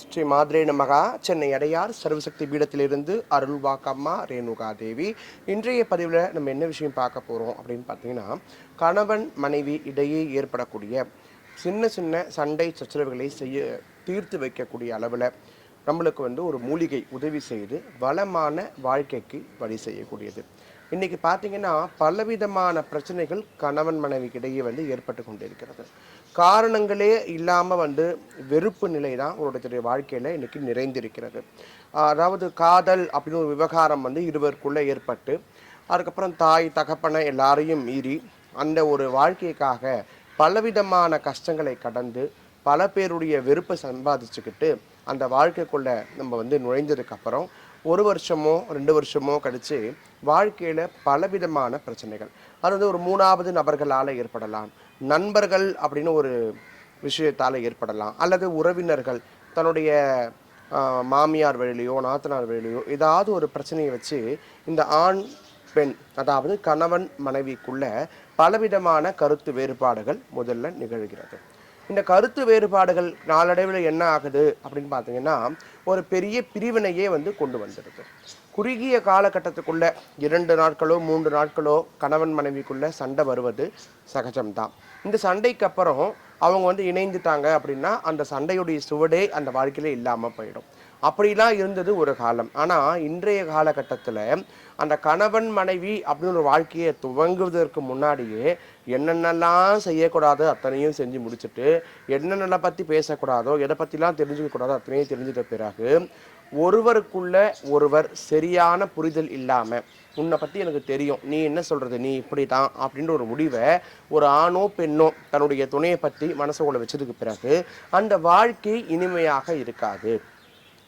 ஸ்ரீ மாத்ரே நமகா சென்னை அடையார் சர்வசக்தி பீடத்திலிருந்து அருள்வாக்கம்மா ரேணுகா தேவி இன்றைய பதிவில் நம்ம என்ன விஷயம் பார்க்க போகிறோம் அப்படின்னு பார்த்தீங்கன்னா கணவன் மனைவி இடையே ஏற்படக்கூடிய சின்ன சின்ன சண்டை சச்சரவுகளை செய்ய தீர்த்து வைக்கக்கூடிய அளவில் நம்மளுக்கு வந்து ஒரு மூலிகை உதவி செய்து வளமான வாழ்க்கைக்கு வழி செய்யக்கூடியது. இன்னைக்கு பார்த்தீங்கன்னா பலவிதமான பிரச்சனைகள் கணவன் மனைவிக்கிடையே வந்து ஏற்பட்டு கொண்டிருக்கிறது. காரணங்களே இல்லாமல் வந்து வெறுப்பு நிலை தான் உங்களுடைய வாழ்க்கையில் இன்னைக்கு நிறைந்திருக்கிறது. அதாவது காதல் அப்படின்னு ஒரு விவகாரம் வந்து இருவருக்குள்ளே ஏற்பட்டு அதுக்கப்புறம் தாய் தகப்பனை எல்லாரையும் மீறி அந்த ஒரு வாழ்க்கைக்காக பலவிதமான கஷ்டங்களை கடந்து பல பேருடைய வெறுப்பை சம்பாதிச்சுக்கிட்டு அந்த வாழ்க்கைக்குள்ளே நம்ம வந்து நுழைஞ்சதுக்கப்புறம் ஒரு வருஷமோ ரெண்டு வருஷமோ கழித்து வாழ்க்கையில் பலவிதமான பிரச்சனைகள். அது வந்து ஒரு மூணாவது நபர்களால் ஏற்படலாம். நண்பர்கள் அப்படின்னு ஒரு விஷயத்தால் ஏற்படலாம். அல்லது உறவினர்கள் தன்னுடைய மாமியார் வழியிலையோ நாத்தனார் வழியிலையோ ஏதாவது ஒரு பிரச்சனையை வச்சு இந்த ஆண் பெண் அதாவது கணவன் மனைவிக்குள்ள பலவிதமான கருத்து வேறுபாடுகள் முதல்ல நிகழ்கிறது. இந்த கருத்து வேறுபாடுகள் நாளடைவில் என்ன ஆகுது அப்படின்னு பார்த்தீங்கன்னா ஒரு பெரிய பிரிவினையே வந்து கொண்டு வந்துடுது குறுகிய காலகட்டத்துக்குள்ள இரண்டு நாட்களோ மூன்று நாட்களோ கணவன் மனைவிக்குள்ள சண்டை வருவது சகஜம்தான். இந்த சண்டைக்கு அப்புறம் அவங்க வந்து இணைந்துட்டாங்க அப்படின்னா அந்த சண்டையுடைய சுவடே அந்த வாழ்க்கையில இல்லாமல் போயிடும். அப்படிலாம் இருந்தது ஒரு காலம். ஆனால் இன்றைய காலகட்டத்தில் அந்த கணவன் மனைவி அப்படின்னு ஒரு வாழ்க்கையை துவங்குவதற்கு முன்னாடியே என்னென்னலாம் செய்யக்கூடாதோ அத்தனையும் செஞ்சு முடிச்சுட்டு என்னென்னலாம் பற்றி பேசக்கூடாதோ எதை பற்றிலாம் தெரிஞ்சுக்கக்கூடாதோ அத்தனையும் தெரிஞ்சுட்ட பிறகு ஒருவருக்குள்ள ஒருவர் சரியான புரிதல் இல்லாமல் உன்னை பற்றி எனக்கு தெரியும். நீ என்ன சொல்கிறது நீ இப்படி தான் அப்படின்ற ஒரு முடிவை ஒரு ஆணோ பெண்ணோ தன்னுடைய துணையை பற்றி மனசுக்குள்ளே வச்சதுக்கு பிறகு அந்த வாழ்க்கை இனிமையாக இருக்காது.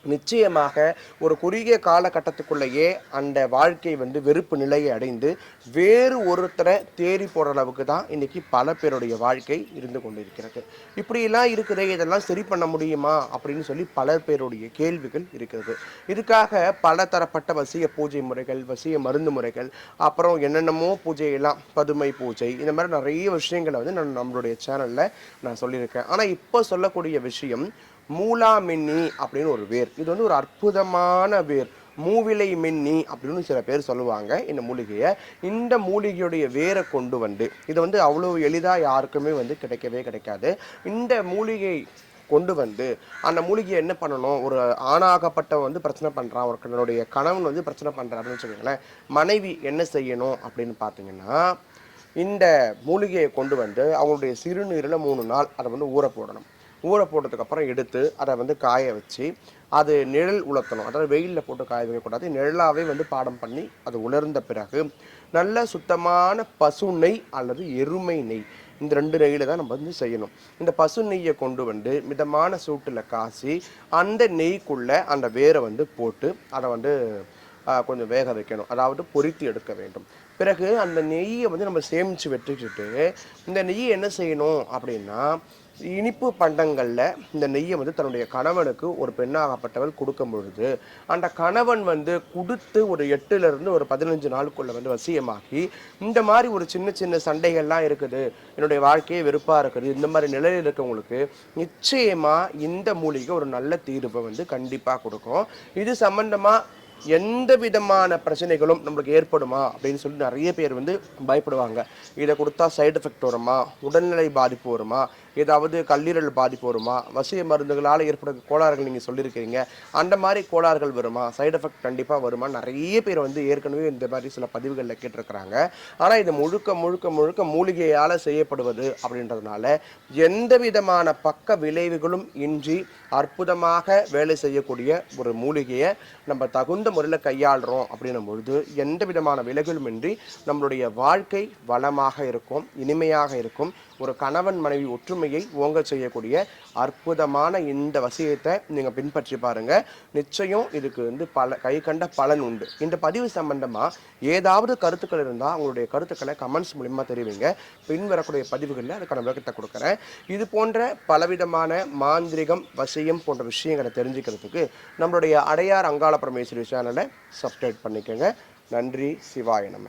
நிச்சயமாக ஒரு குறுகிய காலகட்டத்துக்குள்ளேயே அந்த வாழ்க்கை வந்து வெறுப்பு நிலையை அடைந்து வேறு ஒருத்தரை தேடி போகிற அளவுக்கு தான் இன்றைக்கி பல பேருடைய வாழ்க்கை இருந்து கொண்டிருக்கிறது. இப்படியெல்லாம் இருக்குதே இதெல்லாம் சரி பண்ண முடியுமா? அப்படின்னு சொல்லி பல பேருடைய கேள்விகள் இருக்கிறது. இதுக்காக பல தரப்பட்ட வசிய பூஜை முறைகள் வசிய மருந்து முறைகள் அப்புறம் என்னென்னமோ பூஜையெல்லாம் பதுமை பூஜை இந்த மாதிரி நிறைய விஷயங்களை வந்து நான் நம்மளுடைய சேனலில் நான் சொல்லியிருக்கேன். ஆனால் இப்போ சொல்லக்கூடிய விஷயம் மூலா மின்னி அப்படின்னு ஒரு வேர். இது வந்து ஒரு அற்புதமான வேர். மூவிலை மின்னி அப்படின்னு சில பேர் சொல்லுவாங்க இந்த மூலிகையை. இந்த மூலிகையுடைய வேரை கொண்டு வந்து இது வந்து அவ்வளோ எளிதாக யாருக்குமே வந்து கிடைக்கவே கிடைக்காது. இந்த மூலிகை கொண்டு வந்து அந்த மூலிகையை என்ன பண்ணணும்? ஒரு ஆணாகப்பட்ட வந்து பிரச்சனை பண்ணுறான் ஒரு தன்னுடைய கணவன் வந்து பிரச்சனை பண்ணுறாருன்னு வச்சுக்கோங்களேன். மனைவி என்ன செய்யணும் அப்படின்னு பார்த்தீங்கன்னா இந்த மூலிகையை கொண்டு வந்து அவங்களுடைய சிறுநீரில் மூணு நாள் அதை வந்து ஊற போடணும். ஊற போட்டதுக்கப்புறம் எடுத்து அதை வந்து காய வச்சு அது நிழல் உலர்த்தணும். அதாவது வெயிலில் போட்டு காய வைக்கக்கூடாது நிழலாகவே வந்து பாடம் பண்ணி அது உலர்ந்த பிறகு நல்ல சுத்தமான பசு நெய் அல்லது எருமை நெய் இந்த ரெண்டு நெய்யில் தான் நம்ம வந்து செய்யணும். இந்த பசு நெய்யை கொண்டு வந்து மிதமான சூட்டில் காசி அந்த நெய்க்குள்ளே அந்த வேரை வந்து போட்டு அதை வந்து கொஞ்சம் வேக வைக்கணும். அதாவது பொரித்து எடுக்க வேண்டும். பிறகு அந்த நெய்யை வந்து நம்ம சேமித்து வெட்டிக்கிட்டு இந்த நெய்யை என்ன செய்யணும் அப்படின்னா இனிப்பு பண்டங்களில் இந்த நெய்யை வந்து தன்னுடைய கணவனுக்கு ஒரு பெண்ணாகப்பட்டவள் கொடுக்கும் பொழுது அந்த கணவன் வந்து கொடுத்து ஒரு எட்டுலேருந்து ஒரு பதினஞ்சு நாளுக்குள்ளே வந்து வசியமாக்கி இந்த மாதிரி ஒரு சின்ன சின்ன சண்டைகள்லாம் இருக்குது என்னுடைய வாழ்க்கையே வெறுப்பாக இருக்குது இந்த மாதிரி நிலையில் இருக்கவங்களுக்கு நிச்சயமாக இந்த மூலிகை ஒரு நல்ல தீர்வை வந்து கண்டிப்பாக கொடுக்கும். இது சம்மந்தமாக எந்த விதமான பிரச்சனைகளும் நம்மளுக்கு ஏற்படுமா அப்படின்னு சொல்லி நிறைய பேர் வந்து பயப்படுவாங்க. இதை கொடுத்தா சைடு எஃபெக்ட் வருமா? உடல்நிலை பாதிப்பு வருமா? ஏதாவது கல்லீரல் பாதிப்பு வருமா? வசிய மருந்துகளால் ஏற்படும் கோளாறுகள் நீங்கள் சொல்லியிருக்கிறீங்க. அந்த மாதிரி கோளாறுகள் வருமா? சைடு எஃபெக்ட் கண்டிப்பாக வருமா? நிறைய பேர் வந்து ஏற்கனவே இந்த மாதிரி சில பதிவுகளில் கேட்டிருக்கிறாங்க. ஆனால் இது முழுக்க முழுக்க முழுக்க மூலிகையால் செய்யப்படுவது அப்படின்றதுனால எந்த விதமான பக்க விளைவுகளும் இன்றி அற்புதமாக வேலை செய்யக்கூடிய ஒரு மூலிகையை நம்ம தகுந்த முறையில் கையாளுறோம் அப்படின்னும் பொழுது எந்த விதமான விலகலும் இன்றி நம்மளுடைய வாழ்க்கை வளமாக இருக்கும் இனிமையாக இருக்கும். ஒரு கணவன் மனைவி ஒற்றுமை வறுமையை ஓங்க செய்யக்கூடிய அற்புதமான இந்த வசியத்தை நீங்கள் பின்பற்றி பாருங்கள் நிச்சயம் இதுக்கு வந்து பல கை கண்ட பலன் உண்டு. இந்த பதிவு சம்பந்தமாக ஏதாவது கருத்துக்கள் இருந்தால் உங்களுடைய கருத்துக்களை கமெண்ட்ஸ் மூலிமா தெரிவிங்க. பின்வரக்கூடிய பதிவுகளில் அதுக்கான விளக்கத்தை கொடுக்குறேன். இது போன்ற பலவிதமான மாந்திரிகம் வசியம் போன்ற விஷயங்களை தெரிஞ்சுக்கிறதுக்கு நம்மளுடைய அடையார் அங்காள பரமேஸ்வரி சேனலை சப்ஸ்கிரைப் பண்ணிக்கோங்க. நன்றி. சிவாய நம்ம